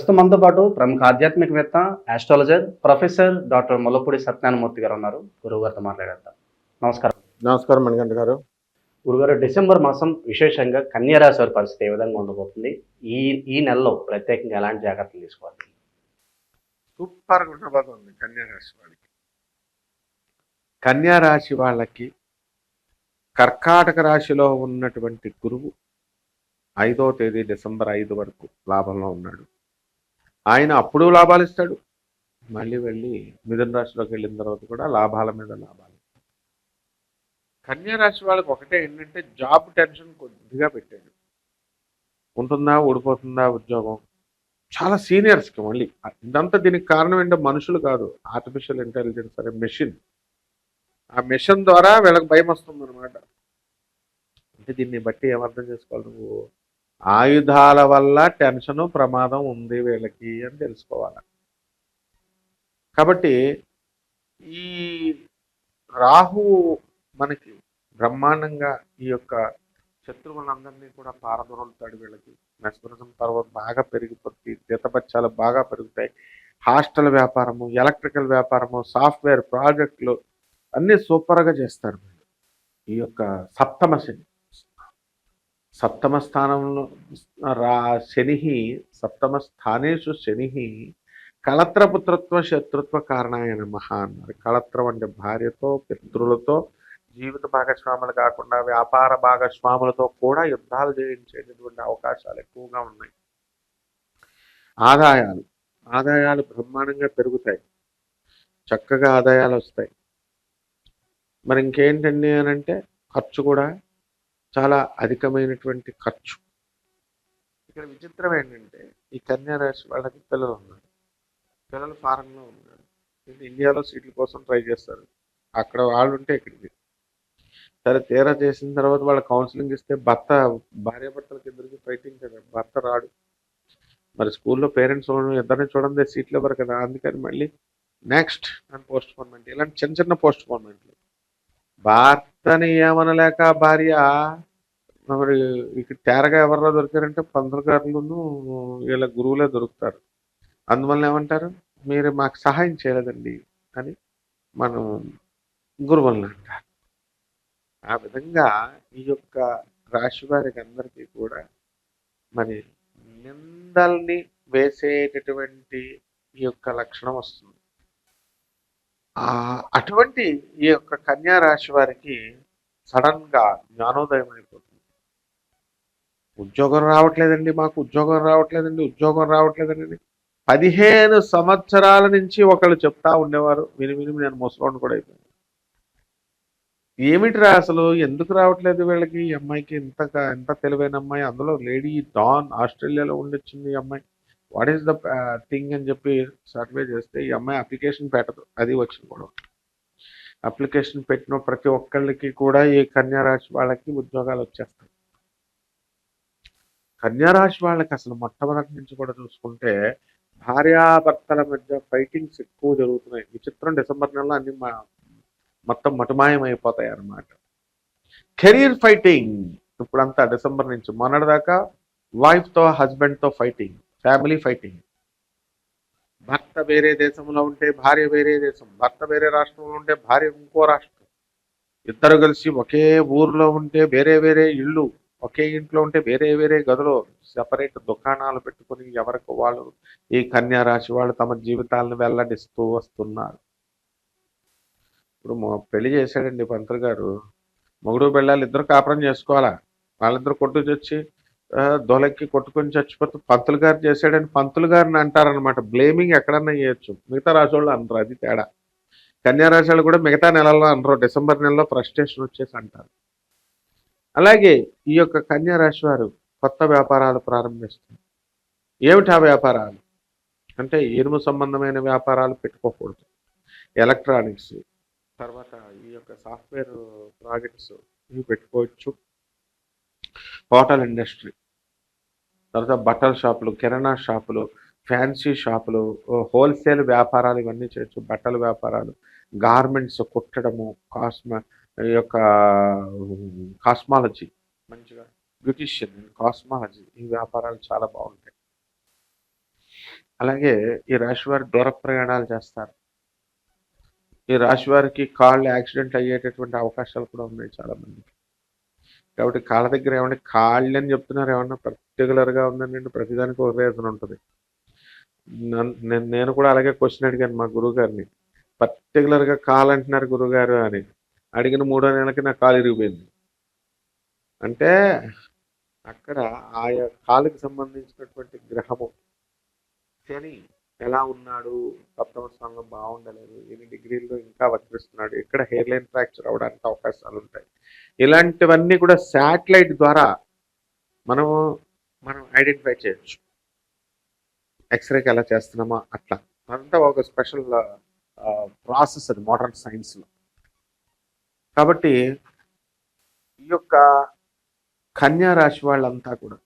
ప్రస్తుతం మనతో పాటు ప్రముఖ ఆధ్యాత్మికవేత్త astrologer professor doctor Mullapudi Satyanarayanamurthy గారు ఉన్నారు. గురువు గారితో మాట్లాడేద్దాం. నమస్కారం. నమస్కారం మణికంఠ గారు. గురుగారు డిసెంబర్ మాసం విశేషంగా కన్యా రాశి వారి పరిస్థితి ఏ విధంగా ఉండబోతుంది? ఈ ఈ నెలలో ప్రత్యేకంగా ఎలాంటి జాగ్రత్తలు తీసుకోవాలి? సూపర్గా ఉండబోతుంది కన్యా రాశి వాళ్ళకి కన్యా రాశి వాళ్ళకి కర్కాటక రాశిలో ఉన్నటువంటి గురువు ఐదో తేదీ డిసెంబర్ ఐదు వరకు లాభంలో ఉన్నాడు. ఆయన అప్పుడు లాభాలు ఇస్తాడు. మళ్ళీ వెళ్ళి మిథున రాశిలోకి వెళ్ళిన తర్వాత కూడా లాభాల మీద లాభాలు. కన్యా రాశి వాళ్ళకి ఒకటే ఏంటంటే జాబ్ టెన్షన్ కొద్దిగా పెట్టాడు ఉంటుందా ఊడిపోతుందా ఉద్యోగం? చాలా సీనియర్స్కి మళ్ళీ. ఇదంతా దీనికి కారణం ఏంటో మనుషులు కాదు. ఆర్టిఫిషియల్ ఇంటెలిజెన్స్ అనే మెషిన్ ఆ మెషిన్ ద్వారా వీళ్ళకి భయం వస్తుంది అంటే దీన్ని బట్టి ఏమర్థం చేసుకోవాలి నువ్వు? ఆయుధాల వల్ల టెన్షన్ ప్రమాదం ఉంది వీళ్ళకి అని తెలుసుకోవాలి. కాబట్టి ఈ రాహు మనకి బ్రహ్మాండంగా ఈ యొక్క శత్రువులందరినీ కూడా పారదొరులుతాడు వీళ్ళకి. మెస్మరిజం పర్వం బాగా పెరిగిపోతుంది జీతపత్యాలు బాగా పెరుగుతాయి. హాస్టల్ వ్యాపారము ఎలక్ట్రికల్ వ్యాపారము సాఫ్ట్వేర్ ప్రాజెక్టులు అన్నీ సూపర్గా చేస్తారు ఈ యొక్క సప్తమ శని. సప్తమ స్థానంలో రా శని సప్తమ స్థానేషు శని కళత్రపుత్రత్వ శత్రుత్వ కారణాయ నమః అన్నారు కళత్రం అంటే భార్యతో పితృలతో జీవిత భాగస్వాములు కాకుండా వ్యాపార భాగస్వాములతో కూడా యుద్ధాలు చేయించేటటువంటి అవకాశాలు ఎక్కువగా ఉన్నాయి. ఆదాయాలు ఆదాయాలు బ్రహ్మాండంగా పెరుగుతాయి. చక్కగా ఆదాయాలు వస్తాయి. మరి ఇంకేంటండి అని అంటే ఖర్చు కూడా చాలా అధికమైనటువంటి ఖర్చు. ఇక్కడ విచిత్రం ఏంటంటే ఈ కన్యా రాశి వాళ్ళకి పిల్లలు ఉన్నారు. పిల్లలు ఫారెన్లో ఉన్నారు. ఇండియాలో సీట్ల కోసం ట్రై చేస్తారు. అక్కడ వాళ్ళు ఉంటే ఇక్కడికి. సరే తీరా చేసిన తర్వాత వాళ్ళ కౌన్సిలింగ్ ఇస్తే భర్త భార్యాభర్తలకి ఇద్దరికి ఫైటింగ్ కదా. భర్త రాడు. మరి స్కూల్లో పేరెంట్స్ ఇద్దరిని చూడండి సీట్లు ఇవ్వరు కదా. అందుకని మళ్ళీ నెక్స్ట్ అండ్ పోస్ట్ పోన్మెంట్ ఇలాంటి చిన్న చిన్న పోస్ట్ పోన్మెంట్లు కానీ ఏమనలేక భార్య మరి ఇక్కడ తేరగా ఎవరిలో దొరికారంటే పంతులు గారులను వీళ్ళ గురువులే దొరుకుతారు. అందువల్ల ఏమంటారు? మీరు మాకు సహాయం చేయలేదండి అని మనం గురువులను అంటారు. ఆ విధంగా ఈ యొక్క రాశి వారికి అందరికీ కూడా మరి నిందల్ని వేసేటటువంటి ఈ యొక్క లక్షణం వస్తుంది. అటువంటి ఈ యొక్క కన్యా రాశి వారికి సడన్గా జ్ఞానోదయం అయిపోతుంది. ఉద్యోగం రావట్లేదండి మాకు ఉద్యోగం రావట్లేదండి ఉద్యోగం రావట్లేదండి. పదిహేను సంవత్సరాల నుంచి ఒకళ్ళు చెప్తా ఉండేవారు విని విని నేను ముసలోని కూడా అయిపోయింది ఏమిటిరా అసలు? ఎందుకు రావట్లేదు వీళ్ళకి? ఈ అమ్మాయికి ఇంతగా ఎంత తెలివైన అమ్మాయి? అందులో లేడీ డాన్ ఆస్ట్రేలియాలో ఉండొచ్చింది ఈ అమ్మాయి. వాట్ ఈస్ ద థింగ్ అని చెప్పి సర్వే చేస్తే ఈ అమ్మాయి అప్లికేషన్ పెట్టదు. అది వచ్చిన కూడా అప్లికేషన్ పెట్టిన ప్రతి ఒక్కళ్ళకి కూడా ఈ కన్యారాశి వాళ్ళకి ఉద్యోగాలు వచ్చేస్తాయి. కన్యారాశి వాళ్ళకి అసలు మొట్టమొదటి నుంచి కూడా చూసుకుంటే భార్యాభర్తల మధ్య ఫైటింగ్స్ ఎక్కువ జరుగుతున్నాయి. విచిత్రం డిసెంబర్ నెలలో అన్ని మొత్తం మటుమాయం అయిపోతాయి అన్నమాట. కెరీర్ ఫైటింగ్ ఇప్పుడంతా డిసెంబర్ నుంచి మొన్నటిదాకా వైఫ్తో హస్బెండ్తో ఫైటింగ్ ఫ్యామిలీ ఫైటింగ్. భర్త వేరే దేశంలో ఉంటే భార్య వేరే దేశం భర్త వేరే రాష్ట్రంలో ఉంటే భార్య ఇంకో రాష్ట్రం. ఇద్దరు కలిసి ఒకే ఊర్లో ఉంటే వేరే వేరే ఇళ్ళు ఒకే ఇంట్లో ఉంటే వేరే వేరే గదులు సెపరేట్ దుకాణాలు పెట్టుకుని ఎవరికి వాళ్ళు ఈ కన్యా రాశి వాళ్ళు తమ జీవితాలను వెల్లడిస్తూ వస్తున్నారు. ఇప్పుడు పెళ్ళి చేశాడండి పంతులు గారు. మొగుడు పెళ్ళాలి ఇద్దరు కాపురం చేసుకోవాలా? వాళ్ళిద్దరు కొట్టుకొచ్చి దొలక్కి కొట్టుకొని చచ్చిపోతే పంతులు గారు చేశాడని పంతులు గారిని అంటారనమాట బ్లేమింగ్ ఎక్కడన్నా చేయొచ్చు. మిగతా రాశి అనరు అది తేడా. కన్యా రాశి వాళ్ళు కూడా మిగతా నెలల్లో అనరు డిసెంబర్ నెలలో ఫ్రస్ట్రేషన్ వచ్చేసి అంటారు. అలాగే ఈ యొక్క కన్యారాశి వారు కొత్త వ్యాపారాలు ప్రారంభిస్తారు. ఏమిటి ఆ వ్యాపారాలు? అంటే ఇనుము సంబంధమైన వ్యాపారాలు పెట్టుకోకూడదు. ఎలక్ట్రానిక్స్ తర్వాత ఈ యొక్క సాఫ్ట్వేర్ ప్రాజెక్ట్స్ ఇవి పెట్టుకోవచ్చు. హోటల్ ఇండస్ట్రీ తర్వాత బట్టల షాపులు కిరాణా షాపులు ఫ్యాన్సీ షాపులు హోల్సేల్ వ్యాపారాలు ఇవన్నీ చేయొచ్చు. బట్టల వ్యాపారాలు గార్మెంట్స్ కుట్టడము కాస్మ ఈ యొక్క కాస్మాలజీ మంచిగా బ్యూటిషియన్ కాస్మాలజీ ఈ వ్యాపారాలు చాలా బాగుంటాయి. అలాగే ఈ రాశి వారు దూర ప్రయాణాలు చేస్తారు. ఈ రాశి వారికి కాళ్ళు యాక్సిడెంట్ అయ్యేటటువంటి అవకాశాలు కూడా ఉన్నాయి చాలామందికి కాబట్టి కాళ్ళ దగ్గర ఏమంటే కాళ్ళు అని చెప్తున్నారు. ఏమన్నా పర్టికులర్గా ఉందండి ప్రతిదానికి ఒక రీజన్ ఉంటుంది. నన్- నేను నేను కూడా అలాగే క్వశ్చన్ అడిగాను మా గురువు గారిని పర్టికులర్గా కాలు అంటున్నారు గురువుగారు అని. అడిగిన మూడో నెలలకి నా కాలు ఇరిగిపోయింది. అంటే అక్కడ ఆయా కాలుకి సంబంధించినటువంటి గ్రహము. శని ఎలా ఉన్నాడు సప్తమ స్థానంలో బాగుండలేదు ఎన్ని డిగ్రీల్లో ఇంకా వక్రిస్తున్నాడు ఇక్కడ హెయిర్ లైన్ ఫ్రాక్చర్ అవడానికి అవకాశాలు ఉంటాయి. ఇలాంటివన్నీ కూడా శాటిలైట్ ద్వారా మనము మనం ఐడెంటిఫై చేయొచ్చు. ఎక్స్రేకి ఎలా చేస్తున్నామా అట్లా. అదంతా ఒక స్పెషల్ ప్రాసెస్ అది మోడర్న్ సైన్స్లో కాబట్టి ఈ యొక్క కన్యా రాశి వాళ్ళంతా కూడా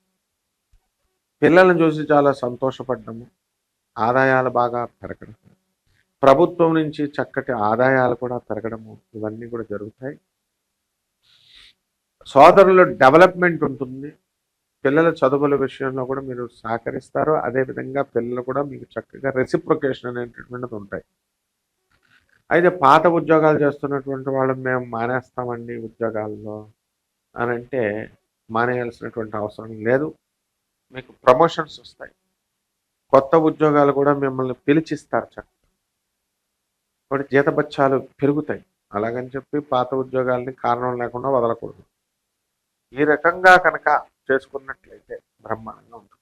పిల్లలను చూసి చాలా సంతోషపడ్డము. ఆదాయాలు బాగా పెరగడం. ప్రభుత్వం నుంచి చక్కటి ఆదాయాలు కూడా పెరగడము ఇవన్నీ కూడా జరుగుతాయి. సోదరుల డెవలప్మెంట్ ఉంటుంది. పిల్లల చదువుల విషయంలో కూడా మీరు సహకరిస్తారు. అదేవిధంగా పిల్లలు కూడా మీకు చక్కగా రెసిప్రొకేషన్ అనేటటువంటిది ఉంటాయి అయితే పాత ఉద్యోగాలు చేస్తున్నటువంటి వాళ్ళు మేము మానేస్తామండి ఉద్యోగాల్లో అని అంటే మానేయాల్సినటువంటి అవసరం లేదు. మీకు ప్రమోషన్స్ వస్తాయి. కొత్త ఉద్యోగాలు కూడా మిమ్మల్ని పిలిచిస్తారు చక్కగా. కాబట్టి జీతబత్యాలు పెరుగుతాయి. అలాగని చెప్పి పాత ఉద్యోగాల్ని కారణం లేకుండా వదలకూడదు. ఈ రకంగా కనుక చేసుకున్నట్లయితే బ్రహ్మాండంగా ఉంటుంది.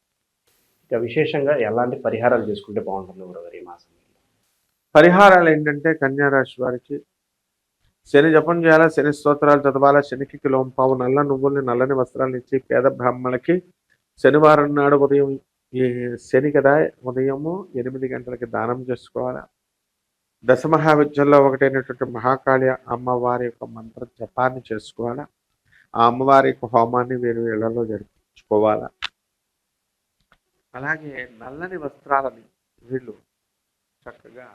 ఇక విశేషంగా ఎలాంటి పరిహారాలు చేసుకుంటే బాగుంటుంది గురుగారు ఈ మాసం పరిహారాలు ఏంటంటే కన్యా రాశి వారికి శని జపం చేయాలా శని స్తోత్రాలు చదవాలా శనికి కిలోం పావు నల్ల నువ్వుల్ని నల్లని వస్త్రాలను ఇచ్చి పేద బ్రాహ్మణులకి శనివారం నాడు ఉదయం ఈ శని కదా ఉదయము ఎనిమిది గంటలకి దానం చేసుకోవాలా? దశమహావిద్యంలో ఒకటైనటువంటి మహాకాళి అమ్మవారి యొక్క మంత్ర జపాన్ని చేసుకోవాలా? ఆ అమ్మవారి యొక్క హోమాన్ని వీరు ఇళ్ళలో జరిపించుకోవాలా? అలాగే నల్లని వస్త్రాలని వీళ్ళు చక్కగా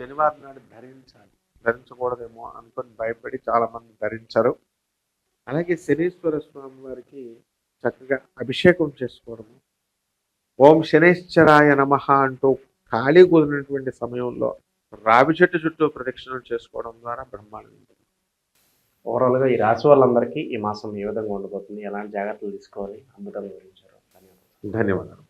శనివారం నాడు ధరించాలి. ధరించకూడదేమో అనుకొని భయపడి చాలామంది ధరించరు. అలాగే శనీశ్వర స్వామి వారికి చక్కగా అభిషేకం చేసుకోవడము ఓం శనేశ్వరాయ నమ అంటూ ఖాళీ కుదిరినటువంటి సమయంలో రావి చెట్టు చుట్టూ ప్రదక్షిణలు చేసుకోవడం ద్వారా బ్రహ్మాండం ఓవరాల్గా ఈ రాశి వాళ్ళందరికీ ఈ మాసం ఏ విధంగా ఉండబోతుంది? ఎలాంటి జాగ్రత్తలు తీసుకోవాలి? అద్భుతంగా వివరించారు. ధన్యవాదాలు. ధన్యవాదాలు.